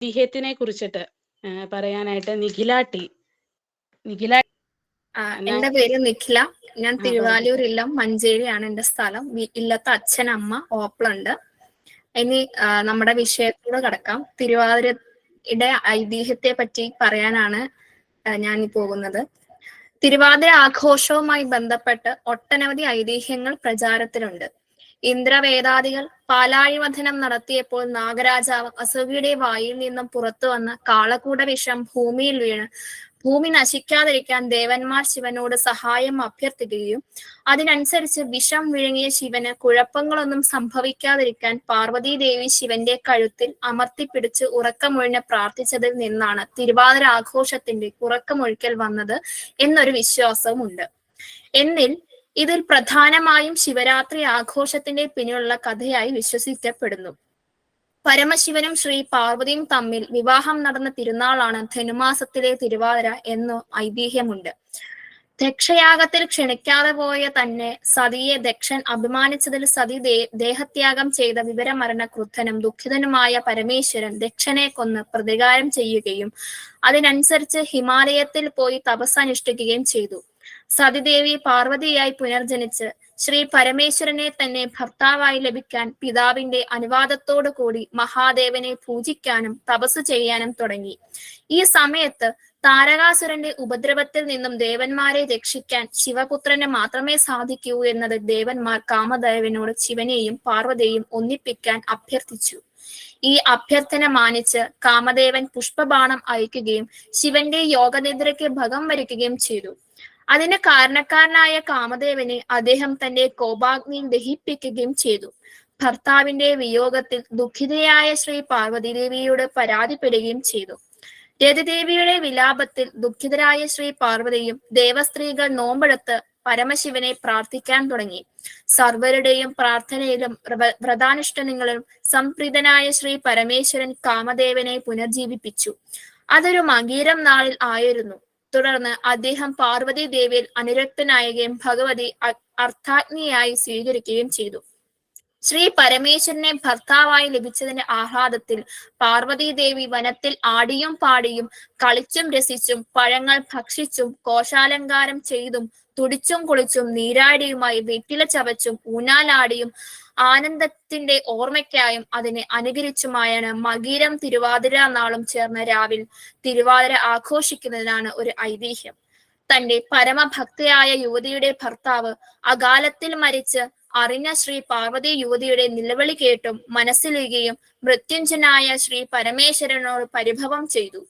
ഐതിഹ്യത്തിനെ കുറിച്ചിട്ട് പറയാനായിട്ട് നിഖില ടി നിഖില എന്റെ പേര് നിഖില. ഞാൻ തിരുവാലൂർ ഇല്ലം മഞ്ചേരിയാണ് എന്റെ സ്ഥലം. ഇല്ലത്തെ അച്ഛൻ അമ്മ ഓപ്പളുണ്ട്. ഇനി നമ്മുടെ വിഷയത്തോട് കടക്കാം. തിരുവാതിരയുടെ ഐതിഹ്യത്തെ പറ്റി പറയാനാണ് ഞാൻ പോകുന്നത്. തിരുവാതിര ആഘോഷവുമായി ബന്ധപ്പെട്ട് ഒട്ടനവധി ഐതിഹ്യങ്ങൾ പ്രചാരത്തിലുണ്ട്. ഇന്ദ്രവേദാദികൾ പാലാഴിവധനം നടത്തിയപ്പോൾ നാഗരാജാവ് അസുഖിയുടെ വായിൽ നിന്നും പുറത്തു വന്ന കാളക്കൂട വിഷം ഭൂമിയിൽ വീണ്. ഭൂമി നശിക്കാതിരിക്കാൻ ദേവന്മാർ ശിവനോട് സഹായം അഭ്യർത്ഥിക്കുകയും അതിനനുസരിച്ച് വിഷം വിഴുങ്ങിയ ശിവന് കുഴപ്പങ്ങളൊന്നും സംഭവിക്കാതിരിക്കാൻ പാർവതീ ദേവി ശിവന്റെ കഴുത്തിൽ അമർത്തിപ്പിടിച്ച് ഉറക്കമൊഴിഞ്ഞ് പ്രാർത്ഥിച്ചതിൽ നിന്നാണ് തിരുവാതിര ആഘോഷത്തിന്റെ ഉറക്കമൊഴിക്കൽ വന്നത് എന്നൊരു വിശ്വാസവുമുണ്ട്. എന്നിൽ ഇതിൽ പ്രധാനമായും ശിവരാത്രി ആഘോഷത്തിന്റെ പിന്നിലുള്ള കഥയായി വിശ്വസിക്കപ്പെടുന്നു. പരമശിവനും ശ്രീ പാർവതിയും തമ്മിൽ വിവാഹം നടന്ന തിരുനാളാണ് ധനുമാസത്തിലെ തിരുവാതിര എന്ന് ഐതിഹ്യമുണ്ട്. ദക്ഷയാഗത്തിൽ ക്ഷണിക്കാതെ പോയ തന്നെ സതിയെ ദക്ഷൻ അഭിമാനിച്ചതിൽ സതി ദേ ദേഹത്യാഗം ചെയ്ത വിവരമരണ ക്രുദ്ധനും ദുഃഖിതനുമായ പരമേശ്വരൻ ദക്ഷനെ കൊന്ന് പ്രതികാരം ചെയ്യുകയും അതിനനുസരിച്ച് ഹിമാലയത്തിൽ പോയി തപസ് അനുഷ്ഠിക്കുകയും ചെയ്തു. സതിദേവി പാർവതിയായി പുനർജനിച്ച് ശ്രീ പരമേശ്വരനെ തന്നെ ഭർത്താവായി ലഭിക്കാൻ പിതാവിന്റെ അനുവാദത്തോടു കൂടി മഹാദേവനെ പൂജിക്കാനും തപസ് ചെയ്യാനും തുടങ്ങി. ഈ സമയത്ത് താരകാസുരന്റെ ഉപദ്രവത്തിൽ നിന്നും ദേവന്മാരെ രക്ഷിക്കാൻ ശിവപുത്രന് മാത്രമേ സാധിക്കൂ എന്നത് ദേവന്മാർ കാമദേവനോട് ശിവനെയും പാർവതിയെയും ഒന്നിപ്പിക്കാൻ അഭ്യർത്ഥിച്ചു. ഈ അഭ്യർത്ഥന മാനിച്ച് കാമദേവൻ പുഷ്പബാണം അയക്കുകയും ശിവന്റെ യോഗനിദ്രയ്ക്ക് ഭഗം വരിക്കുകയും ചെയ്തു. അതിന് കാരണക്കാരനായ കാമദേവനെ അദ്ദേഹം തന്റെ കോപാഗ്നിയിൽ ദഹിപ്പിക്കുകയും ചെയ്തു. ഭർത്താവിന്റെ വിയോഗത്തിൽ ദുഃഖിതയായ ശ്രീ പാർവതി ദേവിയോട് പരാതിപ്പെടുകയും ചെയ്തു. രതിദേവിയുടെ വിലാപത്തിൽ ദുഃഖിതരായ ശ്രീ പാർവതിയും ദേവസ്ത്രീകൾ നോമ്പെടുത്ത് പരമശിവനെ പ്രാർത്ഥിക്കാൻ തുടങ്ങി. സർവരുടെയും പ്രാർത്ഥനയിലും വ്ര- വ്രതാനുഷ്ഠാനങ്ങളിലും സംപ്രീതനായ ശ്രീ പരമേശ്വരൻ കാമദേവനെ പുനർജീവിപ്പിച്ചു. അതൊരു മകീരം നാളിൽ ആയിരുന്നു. തുടർന്ന് അദ്ദേഹം പാർവതി ദേവിയിൽ അനുരക്തനായുകയും ഭഗവതി അർത്ഥാഗ്നിയായി സ്വീകരിക്കുകയും ചെയ്തു. ശ്രീ പരമേശ്വരനെ ഭർത്താവായി ലഭിച്ചതിന്റെ ആഹ്ലാദത്തിൽ പാർവതീദേവി വനത്തിൽ ആടിയും പാടിയും കളിച്ചും രസിച്ചും പഴങ്ങൾ ഭക്ഷിച്ചും കോശാലങ്കാരം ചെയ്തും തുടിച്ചും കുളിച്ചും നീരാടിയുമായി വെറ്റില ചവച്ചും ഊനാലാടിയും ആനന്ദത്തിന്റെ ഓർമ്മയ്ക്കായും അതിനെ അനുകരിച്ചുമായാണ് മകീരം തിരുവാതിര നാളും ചേർന്ന രാവിൽ തിരുവാതിര ആഘോഷിക്കുന്നതിനാണ് ഒരു ഐതിഹ്യം. തന്റെ പരമഭക്തയായ യുവതിയുടെ ഭർത്താവ് അകാലത്തിൽ മരിച്ച് അറിഞ്ഞ ശ്രീ പാർവതി യുവതിയുടെ നിലവിളി കേട്ടും മനസ്സിലുകയും മൃത്യുഞ്ജനായ ശ്രീ പരമേശ്വരനോട് പരിഭവം ചെയ്തു.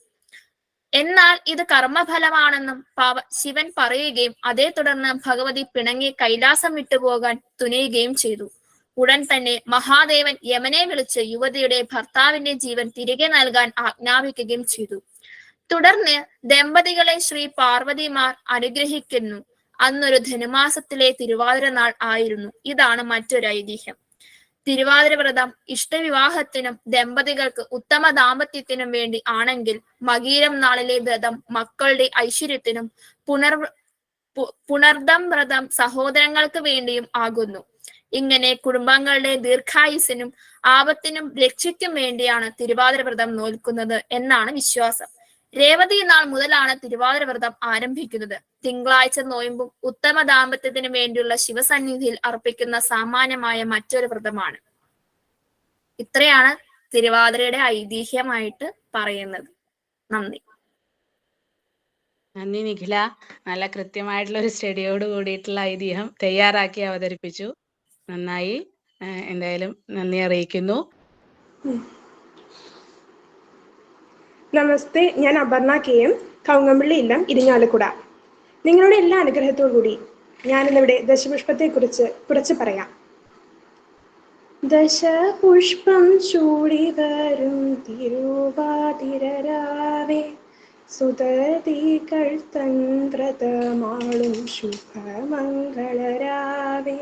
എന്നാൽ ഇത് കർമ്മഫലമാണെന്നും പാവ ശിവൻ പറയുകയും അതേ തുടർന്ന് ഭഗവതി പിണങ്ങി കൈലാസം വിട്ടുപോകാൻ തുനിയുകയും ചെയ്തു. ഉടൻ തന്നെ മഹാദേവൻ യമനെ വിളിച്ച് യുവതിയുടെ ഭർത്താവിന്റെ ജീവൻ തിരികെ നൽകാൻ ആജ്ഞാപിക്കുകയും ചെയ്തു. തുടർന്ന് ദമ്പതികളെ ശ്രീ പാർവതിമാർ അനുഗ്രഹിക്കുന്നു. അന്നൊരു ധനുമാസത്തിലെ തിരുവാതിര നാൾ ആയിരുന്നു. ഇതാണ് മറ്റൊരു ഐതിഹ്യം. തിരുവാതിര വ്രതം ഇഷ്ടവിവാഹത്തിനും ദമ്പതികൾക്ക് ഉത്തമ ദാമ്പത്യത്തിനും വേണ്ടി ആണെങ്കിൽ മകീരം നാളിലെ വ്രതം മക്കളുടെ ഐശ്വര്യത്തിനും പുനർ പുനർദം വ്രതം സഹോദരങ്ങൾക്ക് വേണ്ടിയും ആകുന്നു. ഇങ്ങനെ കുടുംബങ്ങളുടെ ദീർഘായുസിനും ആപത്തിനും രക്ഷയ്ക്കും വേണ്ടിയാണ് തിരുവാതിര വ്രതം നോൽക്കുന്നത് എന്നാണ് വിശ്വാസം. രേവതി നാൾ മുതലാണ് തിരുവാതിര വ്രതം ആരംഭിക്കുന്നത്. തിങ്കളാഴ്ച നോയമ്പും ഉത്തമ ദാമ്പത്യത്തിനു വേണ്ടിയുള്ള ശിവസന്നിധിയിൽ അർപ്പിക്കുന്ന സാമാന്യമായ മറ്റൊരു വ്രതമാണ്. ഇത്രയാണ് തിരുവാതിരയുടെ ഐതിഹ്യമായിട്ട് പറയുന്നത്. നന്ദി. നന്ദി നിഖില. നല്ല കൃത്യമായിട്ടുള്ള ഒരു സ്റ്റഡിയോട് കൂടിയിട്ടുള്ള ഐതിഹ്യം തയ്യാറാക്കി അവതരിപ്പിച്ചു. നന്നായി എന്തായാലും നന്ദി അറിയിക്കുന്നു. നമസ്തേ ഞാൻ അപർണ കെ എം കൗങ്ങമ്പള്ളി ഇല്ലം ഇരിഞ്ഞാലക്കുട നിങ്ങളുടെ എല്ലാ അനുഗ്രഹത്തോടു കൂടി ഞാനിന്നിവിടെ ദശപുഷ്പത്തെക്കുറിച്ച് കുറച്ച് പറയാം. ദശപുഷ്പം ചൂടി വരും തിരുവാതിരരാവേ. സുതതികൾ തന്ത്രതമാളും ശുഭമംഗളരാവേ.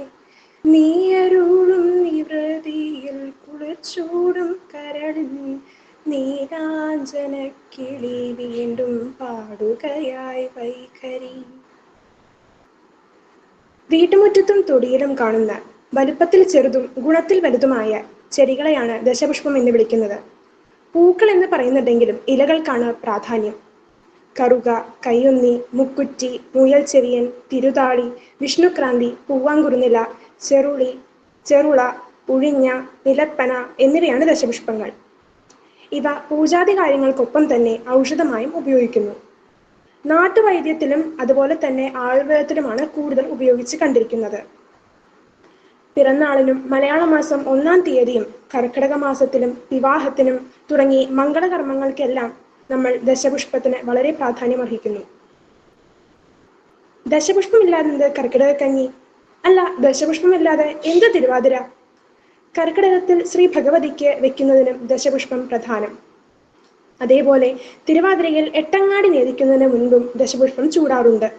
നീയരുളും നിവൃതിയിൽ കുളിച്ചൂടും കരളിൽ നീരാഞ്ജന കിളി വീണ്ടും പാടുകയായി വൈഖരി. വീട്ടുമുറ്റത്തും തൊടിയിലും കാണുന്ന വലുപ്പത്തിൽ ചെറുതും ഗുണത്തിൽ വലുതുമായ ചെടികളെയാണ് ദശപുഷ്പം എന്ന് വിളിക്കുന്നത്. പൂക്കൾ എന്ന് പറയുന്നുണ്ടെങ്കിലും ഇലകൾക്കാണ് പ്രാധാന്യം. കറുക കയ്യൊന്നി മുക്കുറ്റി മുയൽ ചെവിയൻ തിരുതാളി വിഷ്ണുക്രാന്തി പൂവാങ്കുറുനില ചെറുളി ചെറുള ഉഴിഞ്ഞ നിലപ്പന എന്നിവയാണ് ദശപുഷ്പങ്ങൾ. ഇവ പൂജാതി കാര്യങ്ങൾക്കൊപ്പം തന്നെ ഔഷധമായും ഉപയോഗിക്കുന്നു. നാട്ടുവൈദ്യത്തിലും അതുപോലെ തന്നെ ആയുർവേദത്തിലുമാണ് കൂടുതൽ ഉപയോഗിച്ച് കണ്ടിരിക്കുന്നത്. പിറന്നാളിനും മലയാള മാസം ഒന്നാം തീയതിയും കർക്കിടക മാസത്തിലും വിവാഹത്തിനും തുടങ്ങി മംഗളകർമ്മങ്ങൾക്കെല്ലാം നമ്മൾ ദശപുഷ്പത്തിന് വളരെ പ്രാധാന്യം അർഹിക്കുന്നു. ദശപുഷ്പമില്ലാതെ കർക്കിടക കഞ്ഞി അല്ല ദശപുഷ്പമില്ലാതെ എന്ത് തിരുവാതിര? കർക്കിടകത്തിൽ ശ്രീ ഭഗവതിക്ക് വെക്കുന്നതിനും ദശപുഷ്പം പ്രധാനം. അതേപോലെ തിരുവാതിരയിൽ എട്ടങ്ങാടി നേദിക്കുന്നതിന് മുൻപും ദശപുഷ്പം ചൂടാറുണ്ട്.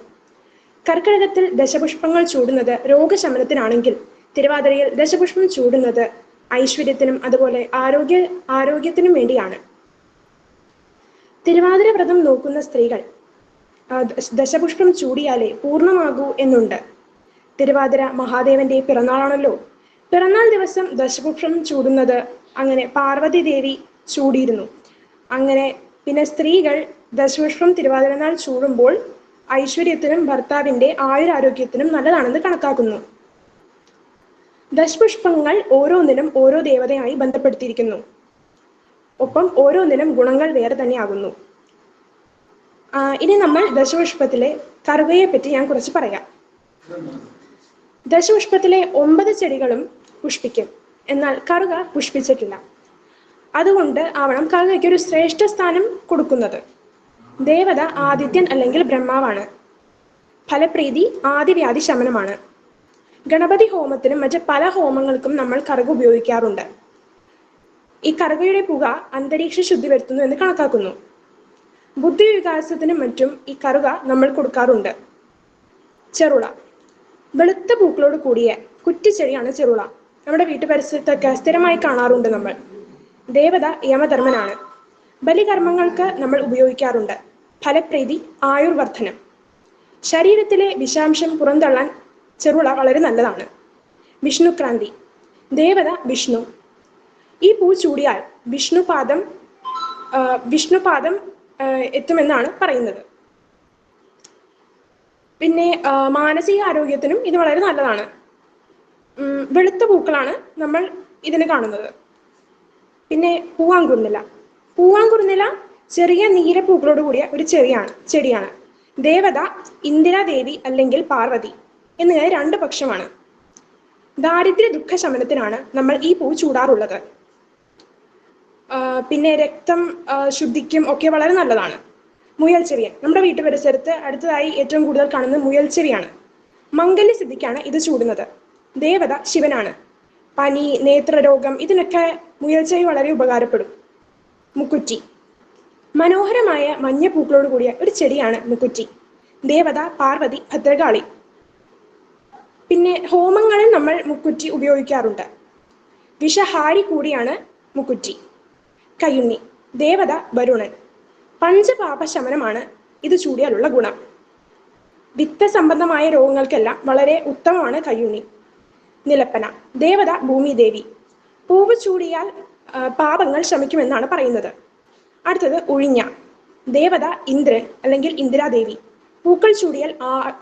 കർക്കിടകത്തിൽ ദശപുഷ്പങ്ങൾ ചൂടുന്നത് രോഗശമനത്തിനാണെങ്കിൽ തിരുവാതിരയിൽ ദശപുഷ്പം ചൂടുന്നത് ഐശ്വര്യത്തിനും അതുപോലെ ആരോഗ്യ ആരോഗ്യത്തിനും വേണ്ടിയാണ്. തിരുവാതിര വ്രതം നോക്കുന്ന സ്ത്രീകൾ ദശപുഷ്പം ചൂടിയാലേ പൂർണമാകൂ എന്നുണ്ട്. തിരുവാതിര മഹാദേവന്റെ പിറന്നാളാണല്ലോ. പിറന്നാൾ ദിവസം ദശപുഷ്പം ചൂടുന്നത് അങ്ങനെ പാർവതി ദേവി ചൂടിയിരുന്നു. അങ്ങനെ പിന്നെ സ്ത്രീകൾ ദശപുഷ്പം തിരുവാതിരനാൾ ചൂടുമ്പോൾ ഐശ്വര്യത്തിനും ഭർത്താവിന്റെ ആയുരാരോഗ്യത്തിനും നല്ലതാണെന്ന് കണക്കാക്കുന്നു. ദശപുഷ്പങ്ങൾ ഓരോന്നിനും ഓരോ ദേവതയായി ബന്ധപ്പെടുത്തിയിരിക്കുന്നു. ഒപ്പം ഓരോന്നിനും ഗുണങ്ങൾ വേറെ തന്നെയാകുന്നു. ഇനി നമ്മൾ ദശപുഷ്പത്തിലെ കറുകയെ പറ്റി ഞാൻ കുറച്ച് പറയാം. ദശപുഷ്പത്തിലെ ഒമ്പത് ചെടികളും പുഷ്പിക്കും. എന്നാൽ കറുക പുഷ്പിച്ചിട്ടില്ല. അതുകൊണ്ട് ആവണം കറുകയ്ക്ക് ഒരു ശ്രേഷ്ഠ സ്ഥാനം കൊടുക്കുന്നത്. ദേവത ആദിത്യൻ അല്ലെങ്കിൽ ബ്രഹ്മാവാണ്. ഫലപ്രീതി ആദിവ്യാധി ശമനമാണ്. ഗണപതി ഹോമത്തിനും മറ്റ് പല ഹോമങ്ങൾക്കും നമ്മൾ കറുക ഉപയോഗിക്കാറുണ്ട്. ഈ കറുകയുടെ പുക അന്തരീക്ഷ ശുദ്ധി വരുത്തുന്നു എന്ന് കണക്കാക്കുന്നു. ബുദ്ധി വികാസത്തിനും മറ്റും ഈ കറുക നമ്മൾ കൊടുക്കാറുണ്ട്. ചെറുള. വെളുത്ത പൂക്കളോട് കൂടിയ കുറ്റിച്ചെടിയാണ് ചെറുള. നമ്മുടെ വീട്ടുപരിസരത്തൊക്കെ സ്ഥിരമായി കാണാറുണ്ട് നമ്മൾ. ദേവത യമധർമ്മനാണ്. ബലികർമ്മങ്ങൾക്ക് നമ്മൾ ഉപയോഗിക്കാറുണ്ട്. ഫലപ്രീതി ആയുർവർദ്ധനം. ശരീരത്തിലെ വിഷാംശം പുറന്തള്ളാൻ ചെറുള വളരെ നല്ലതാണ്. വിഷ്ണുക്രാന്തി. ദേവത വിഷ്ണു. ഈ പൂ ചൂടിയാൽ വിഷ്ണുപാദം വിഷ്ണുപാദം എത്തുമെന്നാണ് പറയുന്നത്. പിന്നെ മാനസിക ആരോഗ്യത്തിനും ഇത് വളരെ നല്ലതാണ്. വെളുത്ത പൂക്കളാണ് നമ്മൾ ഇതിന് കാണുന്നത്. പിന്നെ പൂവാങ്കുറുനില പൂവാങ്കുറുനില ചെറിയ നീലപ്പൂക്കളോട് കൂടിയ ഒരു ചെറിയാണ് ചെടിയാണ്. ദേവത ഇന്ദിരാദേവി അല്ലെങ്കിൽ പാർവതി എന്നിങ്ങനെ രണ്ട് പക്ഷമാണ്. ദാരിദ്ര്യ ദുഃഖ ശമനത്തിനാണ് നമ്മൾ ഈ പൂ ചൂടാറുള്ളത്. പിന്നെ രക്തം ശുദ്ധിക്കും ഒക്കെ വളരെ നല്ലതാണ്. മുയൽ ചെവിയൻ നമ്മുടെ വീട്ടു പരിസരത്ത് അടുത്തതായി ഏറ്റവും കൂടുതൽ കാണുന്നത് മുയൽ ചെറിയാണ്. മംഗല്യ സിദ്ധിക്കാണ് ഇത് ചൂടുന്നത്. ദേവത ശിവനാണ്. പനി നേത്രരോഗം ഇതിനൊക്കെ മുയൽച്ചയെ വളരെ ഉപകാരപ്പെടും. മുക്കുറ്റി. മനോഹരമായ മഞ്ഞ പൂക്കളോട് കൂടിയ ഒരു ചെടിയാണ് മുക്കുറ്റി. ദേവത പാർവതി ഭദ്രകാളി. പിന്നെ ഹോമങ്ങളിൽ നമ്മൾ മുക്കുറ്റി ഉപയോഗിക്കാറുണ്ട്. വിഷഹാരി കൂടിയാണ് മുക്കുറ്റി. കയ്യുണ്ണി ദേവത വരുണൻ. പഞ്ചപാപ ശമനമാണ് ഇത് ചൂടിയാലുള്ള ഗുണം. വിത്ത സംബന്ധമായ രോഗങ്ങൾക്കെല്ലാം വളരെ ഉത്തമമാണ് കയ്യുണ്ണി നിലപ്പന. ദേവത ഭൂമിദേവി. പൂവ് ചൂടിയാൽ പാപങ്ങൾ ശമിക്കുമെന്നാണ് പറയുന്നത്. അടുത്തത് ഉഴിഞ്ഞ. ദേവത ഇന്ദ്രൻ അല്ലെങ്കിൽ ഇന്ദിരാദേവി. പൂക്കൾ ചൂടിയാൽ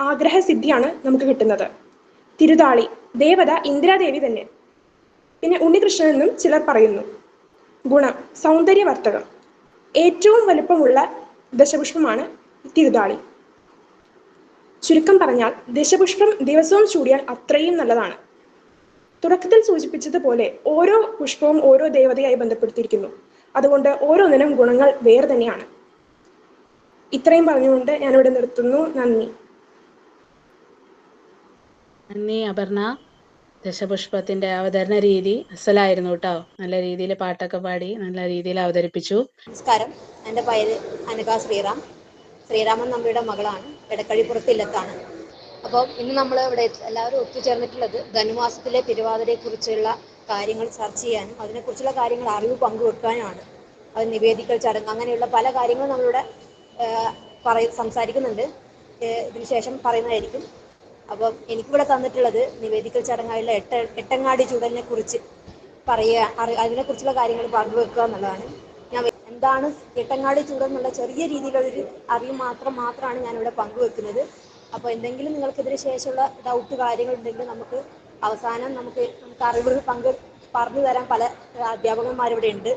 ആഗ്രഹസിദ്ധിയാണ് നമുക്ക് കിട്ടുന്നത്. തിരുതാളി. ദേവത ഇന്ദിരാദേവി തന്നെ. പിന്നെ ഉണ്ണികൃഷ്ണൻ എന്നും ചിലർ പറയുന്നു. ഗുണം. സൗന്ദര്യവർത്തകം ഏറ്റവും വലുപ്പമുള്ള ദശപുഷ്പമാണ് തിരുതാളി. ചുരുക്കം പറഞ്ഞാൽ ദശപുഷ്പം ദിവസവും ചൂടിയാൽ അത്രയും നല്ലതാണ്. തുടക്കത്തിൽ സൂചിപ്പിച്ചതുപോലെ ഓരോ പുഷ്പവും ഓരോ ദേവതയായി ബന്ധപ്പെടുത്തിയിരിക്കുന്നു. അതുകൊണ്ട് ഓരോന്നിനും ഗുണങ്ങൾ വേറെ തന്നെയാണ്. ഇത്രയും പറഞ്ഞുകൊണ്ട് ഞാൻ ഇവിടെ നിർത്തുന്നു. നന്ദി. നന്ദി അപർണ. ദശപുഷ്പത്തിന്റെ അവതരണ രീതി അസലായിരുന്നു കേട്ടോ. നല്ല രീതിയിൽ പാട്ടൊക്കെ പാടി നല്ല രീതിയിൽ അവതരിപ്പിച്ചു. നമസ്കാരം. എന്റെ പേര് അനക ശ്രീറാം. ശ്രീരാമൻ നമ്മുടെ മകളാണ്. എടക്കഴിപ്പുറത്ത് ഇല്ലത്താണ്. അപ്പോൾ ഇന്ന് നമ്മൾ ഇവിടെ എല്ലാവരും ഒത്തുചേർന്നിട്ടുള്ളത് ധനുമാസത്തിലെ തിരുവാതിരയെക്കുറിച്ചുള്ള കാര്യങ്ങൾ ചർച്ച ചെയ്യാനും അതിനെക്കുറിച്ചുള്ള കാര്യങ്ങൾ അറിവ് പങ്കുവെക്കാനുമാണ്. അത് നിവേദിക്കൽ ചടങ്ങ് അങ്ങനെയുള്ള പല കാര്യങ്ങളും നമ്മളിവിടെ പറയും സംസാരിക്കുന്നുണ്ട്. ഇതിനുശേഷം ശേഷം പറയുന്നതായിരിക്കും. അപ്പം എനിക്കിവിടെ തന്നിട്ടുള്ളത് നിവേദിക്കൽ ചടങ്ങായുള്ള എട്ട എട്ടങ്ങാടി ചുടലിനെ കുറിച്ച് പറയുക അതിനെക്കുറിച്ചുള്ള കാര്യങ്ങൾ പങ്കുവെക്കുക എന്നുള്ളതാണ്. ഞാൻ എന്താണ് എട്ടങ്ങാടി ചൂടെന്നുള്ള ചെറിയ രീതിയിലുള്ളൊരു അറിവ് മാത്രം മാത്രമാണ് ഞാനിവിടെ പങ്കുവെക്കുന്നത്. അപ്പോൾ എന്തെങ്കിലും നിങ്ങൾക്ക് ഇതിന് ശേഷമുള്ള ഡൗട്ട് കാര്യങ്ങൾ ഉണ്ടെങ്കിൽ നമുക്ക് അവസാനം നമുക്ക് നമുക്ക് അറിവുകൾ പങ്ക് പറഞ്ഞു തരാൻ പല അധ്യാപകന്മാരിവിടെ ഉണ്ട്.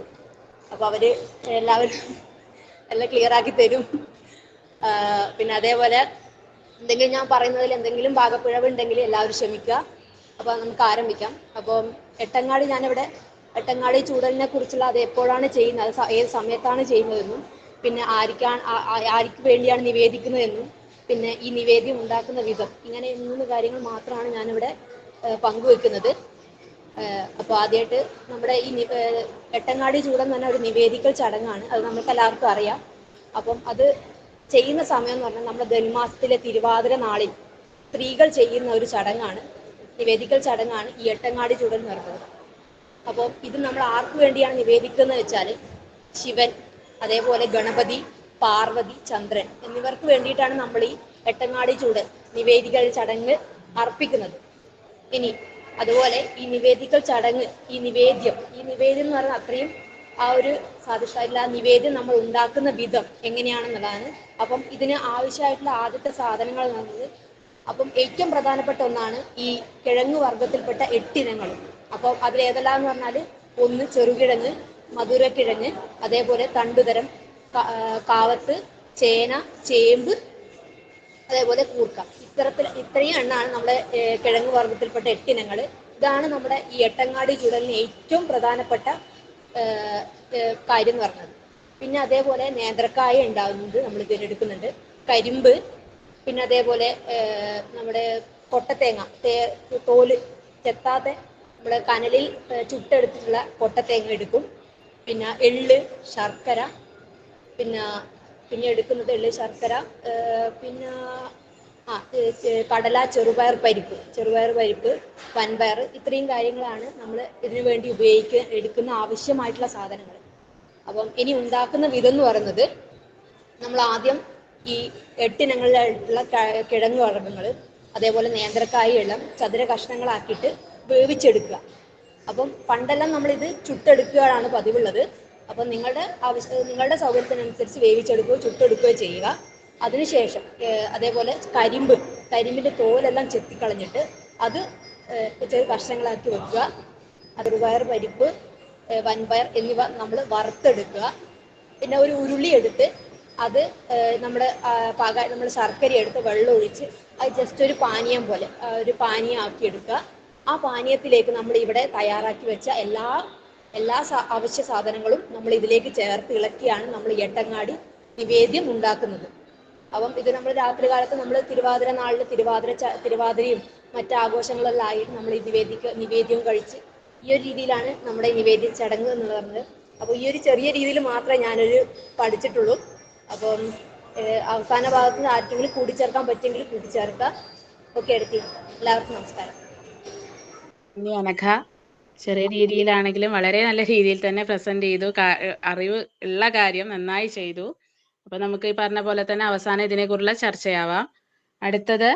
അപ്പോൾ അവർ എല്ലാവരും എല്ലാം ക്ലിയർ ആക്കി തരും. പിന്നെ അതേപോലെ എന്തെങ്കിലും ഞാൻ പറയുന്നതിൽ എന്തെങ്കിലും ഭാഗപ്പിഴവ് ഉണ്ടെങ്കിൽ എല്ലാവരും ക്ഷമിക്കുക. അപ്പോൾ നമുക്ക് ആരംഭിക്കാം. അപ്പം എട്ടങ്ങാടി ഞാനിവിടെ എട്ടങ്ങാടി ചൂടലിനെ കുറിച്ചുള്ള അത് എപ്പോഴാണ് ചെയ്യുന്നത്? ഏത് സമയത്താണ് ചെയ്യുന്നതെന്നും പിന്നെ ആർക്കാണ് ആർക്ക് വേണ്ടിയാണ് നിവേദിക്കുന്നതെന്നും പിന്നെ ഈ നിവേദ്യം ഉണ്ടാക്കുന്ന വിധം. ഇങ്ങനെ മൂന്ന് കാര്യങ്ങൾ മാത്രമാണ് ഞാനിവിടെ പങ്കുവെക്കുന്നത്. അപ്പോൾ ആദ്യമായിട്ട് നമ്മുടെ ഈ എട്ടങ്ങാടി ചൂടം പറഞ്ഞ ഒരു നിവേദിക്കൽ ചടങ്ങാണ്. അത് നമുക്ക് എല്ലാവർക്കും അറിയാം. അപ്പം അത് ചെയ്യുന്ന സമയം എന്ന് പറഞ്ഞാൽ നമ്മുടെ ധനുമാസത്തിലെ തിരുവാതിര നാളിൽ സ്ത്രീകൾ ചെയ്യുന്ന ഒരു ചടങ്ങാണ്. നിവേദിക്കൽ ചടങ്ങാണ് ഈ എട്ടങ്ങാടി ചൂടൽ എന്ന് പറയുന്നത് അപ്പോൾ ഇത് നമ്മൾ ആർക്ക് വേണ്ടിയാണ് നിവേദിക്കുന്നത് വെച്ചാൽ ശിവൻ അതേപോലെ ഗണപതി പാർവതി ചന്ദ്രൻ എന്നിവർക്ക് വേണ്ടിയിട്ടാണ് നമ്മൾ ഈ എട്ടങ്ങാടി ചൂട് നിവേദികൾ ചടങ്ങ് അർപ്പിക്കുന്നത്. ഇനി അതുപോലെ ഈ നിവേദികൾ ചടങ്ങ് ഈ നിവേദ്യം ഈ നിവേദ്യം എന്ന് പറഞ്ഞാൽ അത്രയും ആ ഒരു സാധിച്ചില്ല നിവേദ്യം നമ്മൾ ഉണ്ടാക്കുന്ന വിധം എങ്ങനെയാണെന്നുള്ളതാണ്. അപ്പം ഇതിന് ആവശ്യമായിട്ടുള്ള ആദ്യത്തെ സാധനങ്ങൾ എന്ന് അപ്പം ഏറ്റവും പ്രധാനപ്പെട്ട ഒന്നാണ് ഈ കിഴങ്ങ് വർഗത്തിൽപ്പെട്ട എട്ടിനങ്ങൾ അപ്പം അതിലേതെല്ലാം എന്ന് പറഞ്ഞാൽ ഒന്ന് ചെറുകിഴങ്ങ് മധുരക്കിഴങ്ങ് അതേപോലെ തണ്ടുതരം കാവത്ത് ചേന ചേമ്പ് അതേപോലെ കൂർക്ക. ഇത്തരത്തിൽ ഇത്രയും എണ്ണാണ് നമ്മുടെ കിഴങ്ങ് വർഗത്തിൽപ്പെട്ട എട്ടിനങ്ങൾ ഇതാണ് നമ്മുടെ ഈ എട്ടങ്ങാടി ചുടലിന് ഏറ്റവും പ്രധാനപ്പെട്ട കാര്യം എന്ന് പറഞ്ഞത്. പിന്നെ അതേപോലെ നേന്ത്രക്കായ ഉണ്ടാകുന്നത് നമ്മൾ തിരഞ്ഞെടുക്കുന്നുണ്ട് കരിമ്പ് പിന്നെ അതേപോലെ നമ്മുടെ കൊട്ടത്തേങ്ങ തേ തോൽ ചെത്താതെ നമ്മുടെ കനലിൽ ചുട്ടെടുത്തിട്ടുള്ള കൊട്ടത്തേങ്ങ എടുക്കും. പിന്നെ എള്ള് ശർക്കര പിന്നെ പിന്നെ എടുക്കുന്നത് എള്ള് ശർക്കര പിന്നെ ആ കടല ചെറുപയർ പരിപ്പ് ചെറുപയർ പരിപ്പ് വൻപയർ ഇത്രയും കാര്യങ്ങളാണ് നമ്മൾ ഇതിനു വേണ്ടി ഉപയോഗിക്കുക എടുക്കുന്ന ആവശ്യമായിട്ടുള്ള സാധനങ്ങൾ. അപ്പം ഇനി ഉണ്ടാക്കുന്ന വിധം എന്ന് പറയുന്നത് നമ്മൾ ആദ്യം ഈ എട്ടിനങ്ങളിലുള്ള ക- കിഴങ്ങ് വർഗങ്ങൾ അതേപോലെ നേന്ത്രക്കായ എല്ലാം ചതുര കഷ്ണങ്ങളാക്കിയിട്ട് വേവിച്ചെടുക്കുക. അപ്പം പണ്ടെല്ലാം നമ്മളിത് ചുട്ടെടുക്കുകയാണ് പതിവുള്ളത്. അപ്പം നിങ്ങളുടെ ആവശ്യ നിങ്ങളുടെ സൗകര്യത്തിനനുസരിച്ച് വേവിച്ചെടുക്കുകയോ ചുട്ടെടുക്കുകയോ ചെയ്യുക. അതിനുശേഷം അതേപോലെ കരിമ്പ് കരിമ്പിന്റെ തോലെല്ലാം ചെത്തിക്കളഞ്ഞിട്ട് അത് ചെറിയ കഷ്ണങ്ങളാക്കി വെക്കുക. അതൊരുപയർ പരിപ്പ് വൻപയർ എന്നിവ നമ്മൾ വറുത്തെടുക്കുക. പിന്നെ ഒരു ഉരുളി എടുത്ത് അത് നമ്മുടെ പാക നമ്മൾ ശർക്കര എടുത്ത് വെള്ളം ഒഴിച്ച് അത് ജസ്റ്റ് ഒരു പാനീയം പോലെ ഒരു പാനീയം ആക്കി എടുക്കുക ആ പാനീയത്തിലേക്ക് നമ്മൾ ഇവിടെ തയ്യാറാക്കി വെച്ച എല്ലാ എല്ലാ അവശ്യ സാധനങ്ങളും നമ്മൾ ഇതിലേക്ക് ചേർത്ത് ഇളക്കിയാണ് നമ്മൾ എട്ടങ്ങാടി നിവേദ്യം ഉണ്ടാക്കുന്നത്. അപ്പം ഇത് നമ്മൾ രാത്രി കാലത്ത് നമ്മൾ തിരുവാതിര നാളിൽ തിരുവാതിര തിരുവാതിരയും മറ്റ് ആഘോഷങ്ങളെല്ലാം ആയിട്ട് നമ്മൾ ഈ നിവേദിക്ക നിവേദ്യവും കഴിച്ച് ഈ ഒരു രീതിയിലാണ് നമ്മുടെ നിവേദ്യ ചടങ്ങ് എന്ന് പറഞ്ഞത്. അപ്പോൾ ഈ ഒരു ചെറിയ രീതിയിൽ മാത്രമേ ഞാനൊരു പഠിച്ചിട്ടുള്ളൂ. അപ്പം അവസാന ഭാഗത്ത് ആർക്കെങ്കിലും കൂട്ടിച്ചേർക്കാൻ പറ്റുമെങ്കിൽ കൂട്ടിച്ചേർക്കുക. ഓക്കെ എടുത്തി എല്ലാവർക്കും നമസ്കാരം. അനഘ. ചെറിയ രീതിയിലാണെങ്കിലും വളരെ നല്ല രീതിയിൽ തന്നെ പ്രസന്റ് ചെയ്തു. അറിവ് ഉള്ള കാര്യം നന്നായി ചെയ്തു. അപ്പൊ നമുക്ക് ഈ പറഞ്ഞ പോലെ തന്നെ അവസാനം ഇതിനെക്കുറിച്ചുള്ള ചർച്ചയാവാം. അടുത്തത്